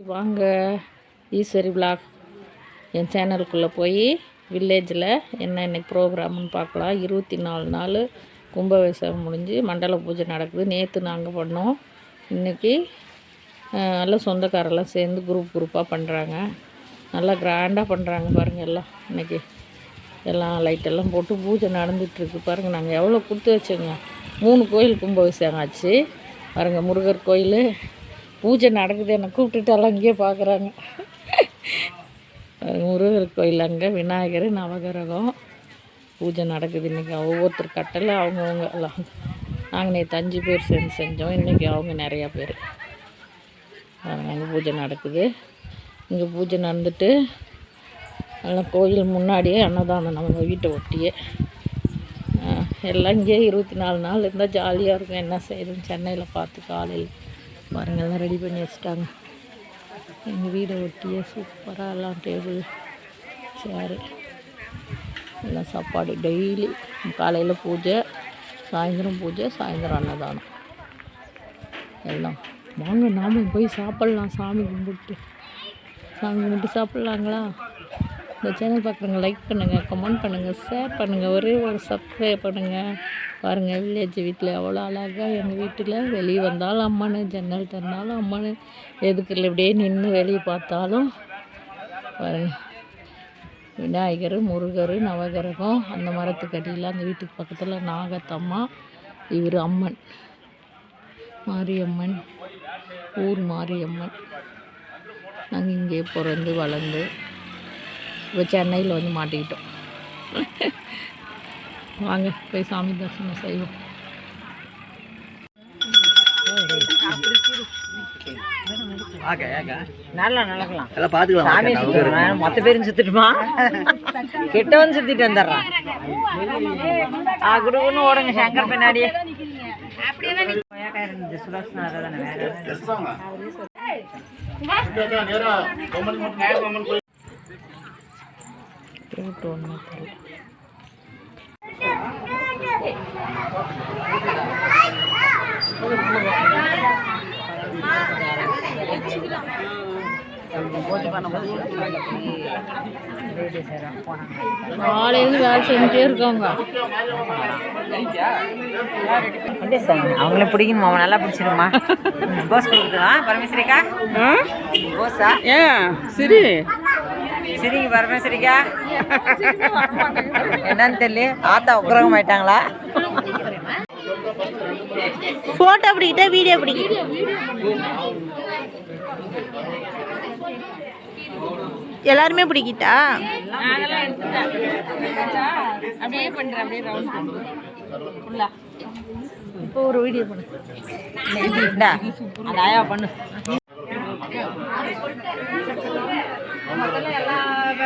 வாங்க ஈஸ்வரி விலாக் என் சேனலுக்குள்ளே போய் வில்லேஜில் என்ன இன்னைக்கு ப்ரோக்ராம்னு பார்க்கலாம். இருபத்தி நாலு நாள் கும்பாபிஷேகம் முடிஞ்சு மண்டல பூஜை நடக்குது. நேற்று நாங்கள் பண்ணோம். இன்றைக்கி நல்லா சொந்தக்காரெல்லாம் சேர்ந்து குரூப் குரூப்பாக பண்ணுறாங்க நல்லா கிராண்டாக பண்ணுறாங்க பாருங்கள் எல்லாம். இன்றைக்கி எல்லாம் லைட்டெல்லாம் போட்டு பூஜை நடந்துகிட்ருக்கு பாருங்கள் நாங்கள் எவ்வளோ கொடுத்து வச்சோங்க? மூணு கோயில் கும்பாபிஷேகம் ஆச்சு. பாருங்கள் முருகர் கோயில் பூஜை நடக்குது என்னை கூப்பிட்டுட்டு எல்லாம் இங்கேயே பார்க்குறாங்க. முருகர் கோயில் அங்கே விநாயகர் நவகிரகம். பூஜை நடக்குது இன்றைக்கி ஒவ்வொருத்தர் கட்டல அவங்கவுங்க எல்லாம். நாங்கள் நேற்று அஞ்சு பேர் சேர்ந்து செஞ்சோம். இன்றைக்கி அவங்க நிறையா பேர். அங்கே பூஜை நடக்குது. இங்கே பூஜை நடந்துட்டு எல்லாம் கோயில் முன்னாடியே அன்னதானம் நம்ம வீட்டை ஒட்டியே. எல்லாம் இங்கேயே இருபத்தி நாலு நாள் இருந்தால் ஜாலியாக இருக்கும். என்ன செய்யுதுன்னு சென்னையில் பார்த்து காலையில் பாருங்க ரெடி பண்ணி வச்சுட்டாங்க. எங்கள் வீடை ஒட்டியே சூப்பராக எல்லாம் டேபிள் சேரு எல்லாம் சாப்பாடு டெய்லி காலையில் பூஜை சாயந்தரம் பூஜை சாயந்தரம் அன்னதானம். எல்லாம். வாங்க நாமும் போய் சாப்பிட்லாம் சாமி கும்பிட்டு. சாமி கும்பிட்டு சாப்பிட்லாங்களா? இந்த சேனல் பார்க்குறவங்க லைக் பண்ணுங்கள் கமெண்ட் பண்ணுங்கள் ஷேர் பண்ணுங்கள் ஒரே ஒரு சப்ஸ்கிரைப் பண்ணுங்கள் பாருங்கள் வில்லேஜ் வீட்டில் எவ்வளோ அழகாக எங்கள் வீட்டில் வெளியே வந்தாலும் அம்மனு ஜன்னல் திறந்தாலும் அம்மனு. எதுக்குள்ள இப்படியே நின்று வெளியே பார்த்தாலும் பாருங்க. விநாயகர் முருகர் நவகிரகம் அந்த மரத்துக்கு அடியில் அந்த வீட்டுக்கு பக்கத்தில் நாகத்தம்மா இவர் அம்மன். மாரியம்மன் ஊர் மாரியம்மன். நாங்கள் இங்கே பிறந்து வளர்ந்து இப்போ சென்னையில் வந்து மாட்டிக்கிட்டோம். வாங்க போய் சாமி தரிசனம் செய்வோம். நல்லா நடக்கலாம். எல்லாம் பாத்துக்கலாம் சாமி சுத்திடுவேன் மொத்த பேரும் சுத்திட்டுமா? கெட்டவன் சுத்திட்டு வந்துடுறான். ஆ ஓடுங்க சங்கர் பின்னாடியே இருந்துச்சு சுலோசனா தானே வேற? ரூட் ஒன்று தெரியல. காலையிலேருந்து வேலை செஞ்சுட்டே இருக்காங்க அவங்களே பிடிக்கணுமா? அவன் நல்லா பிடிச்சிருமா போஸ் கொடுக்குதா பரமேஸ்வரிக்கா? போஸா? ஏன்? சரி. சரிங்க பரமேஸ்வரிக்கா என்னன்னு தெரியல. ஆத்தா உக்ரகம் ஆயிட்டாங்களா ஃபோட்டோ பிடிக்கிட்டா வீடியோ பிடிக்கிட்ட எல்லாருமே பிடிக்கிட்டா? அப்படியே இப்போ ஒரு வீடியோ பண்ணு. இந்தா, அந்த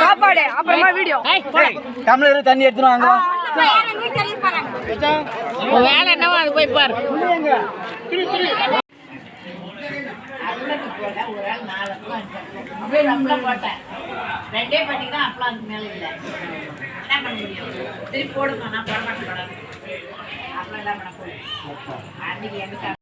சாப்பாடு அப்புறமா வீடியோ. டம்ளர் தண்ணி எடுத்துட்டு வாங்க. உன் வேலை என்னவோ அது போய் பாரு. ரெண்டே பண்ணிக்கிறேன் அப்பலாம் அதுக்கு மேலே இல்லை. என்ன பண்ண முடியும்? திருப்பி போடுங்க நான் போட மாட்டேன் அப்பலாம் என்ன பண்ண போகிறேன் அன்னைக்கு எங்க